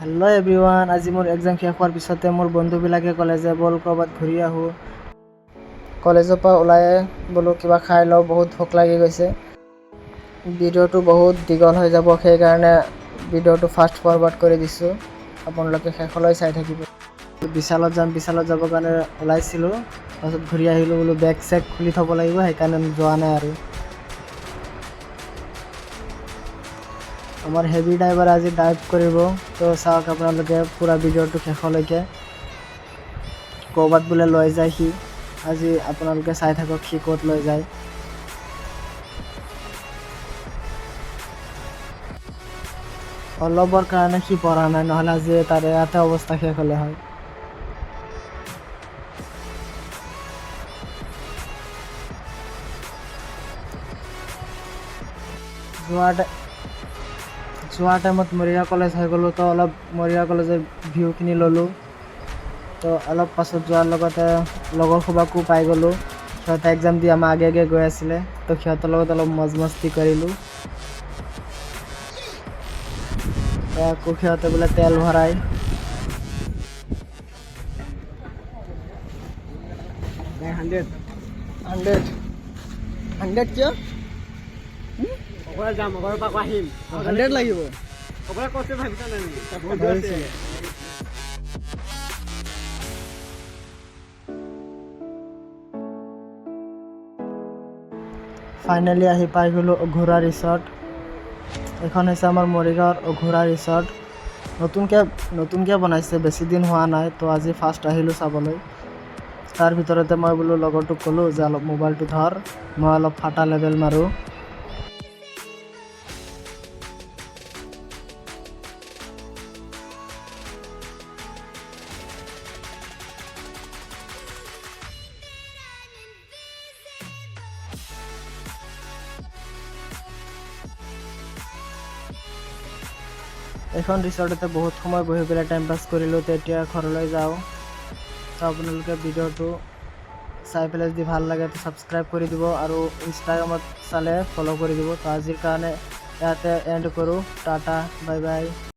Hello' everyone আজি মোৰ exam শেষ হোৱাৰ পিছতে মোৰ বন্ধুবিলাকে ক'লে যে ব'ল ক'ৰবাত ঘূৰি আহোঁ। কলেজৰ পৰা ওলাই বোলো কিবা খাই লওঁ বহুত ভোক লাগি গৈছে। ভিডিঅ'টো বহুত দীঘল হৈ যাব সেইকাৰণে ভিডিঅ'টো ফাষ্ট ফৰৱাৰ্ড কৰি দিছোঁ। আপোনালোকে শেষলৈ চাই থাকিব। বিশালত যাম বিশালত যাবৰ কাৰণে ওলাইছিলোঁ। তাৰপিছত ঘূৰি আহিলোঁ বোলো বেগ চেগ খুলি থ'ব লাগিব সেইকাৰণে যোৱা নাই আৰু। আমাৰ হেভি ড্ৰাইভাৰ আজি ড্ৰাইভ কৰিব। তো চাওক আপোনালোকে পূৰা ভিডিঅ'টো শেষলৈকে। ক'ৰবাত বোলে লৈ যায় সি, আজি আপোনালোকে চাই থাকক সি ক'ত লৈ যায়। অলপৰ কাৰণে সি পঢ়া নাই, নহ'লে আজি তাৰ ইয়াতে অৱস্থা শেষ হ'লে হয়। যোৱা যোৱা টাইমত মৰিগাঁও কলেজ হৈ গ'লোঁ, তো অলপ মৰিগাঁও কলেজৰ ভিউখিনি ল'লোঁ। তো অলপ পাছত যোৱাৰ লগতে লগৰ সোপাকো পাই গ'লোঁ। সিহঁতে এক্সাম দি আমাৰ আগে আগে গৈ আছিলে, তো সিহঁতৰ লগত অলপ মজ মস্তি কৰিলোঁ। আকৌ সিহঁতে বোলে তেল ভৰাই। হান্ড্রেড হাণ্ড্ৰেড হাণ্ড্ৰেড কিয়? অকলে যাম অকলে পৰা আহিম হাণ্ড্ৰেড লাগিব অকলে কৈছে ভাবিছা নাই নেকি? বহুত দূৰ আছে। ভাবিছিলোঁ। ফাইনেলি আহি পাই গ'লোঁ অঘোৰা ৰিচৰ্ট এইখন হৈছে আমাৰ মৰিগাঁৱৰ অঘোৰা ৰিচৰ্ট নতুনকৈ নতুনকৈ বনাইছে বেছি দিন হোৱা নাই তো আজি ফাৰ্ষ্ট আহিলোঁ চাবলৈ তাৰ ভিতৰতে মই বোলো লগৰটোক ক'লোঁ যে অলপ মোবাইলটো ধৰ মই অলপ ফাটা লেভেল মাৰোঁ এইখন ৰিচৰ্টতে বহুত সময় বহি পেলাই টাইম পাছ কৰিলোঁ তেতিয়া ঘৰলৈ যাওঁ। তো আপোনালোকে ভিডিঅ'টো চাই পেলাই যদি ভালো লাগে, তো ছাবস্ক্ৰাইব কৰি দিব আৰু ইনষ্টাগ্ৰামত চালে ফ'ল' কৰি দিব। তো আজিৰ কাৰণে ইয়াতে এণ্ড কৰোঁ। Tata bye bye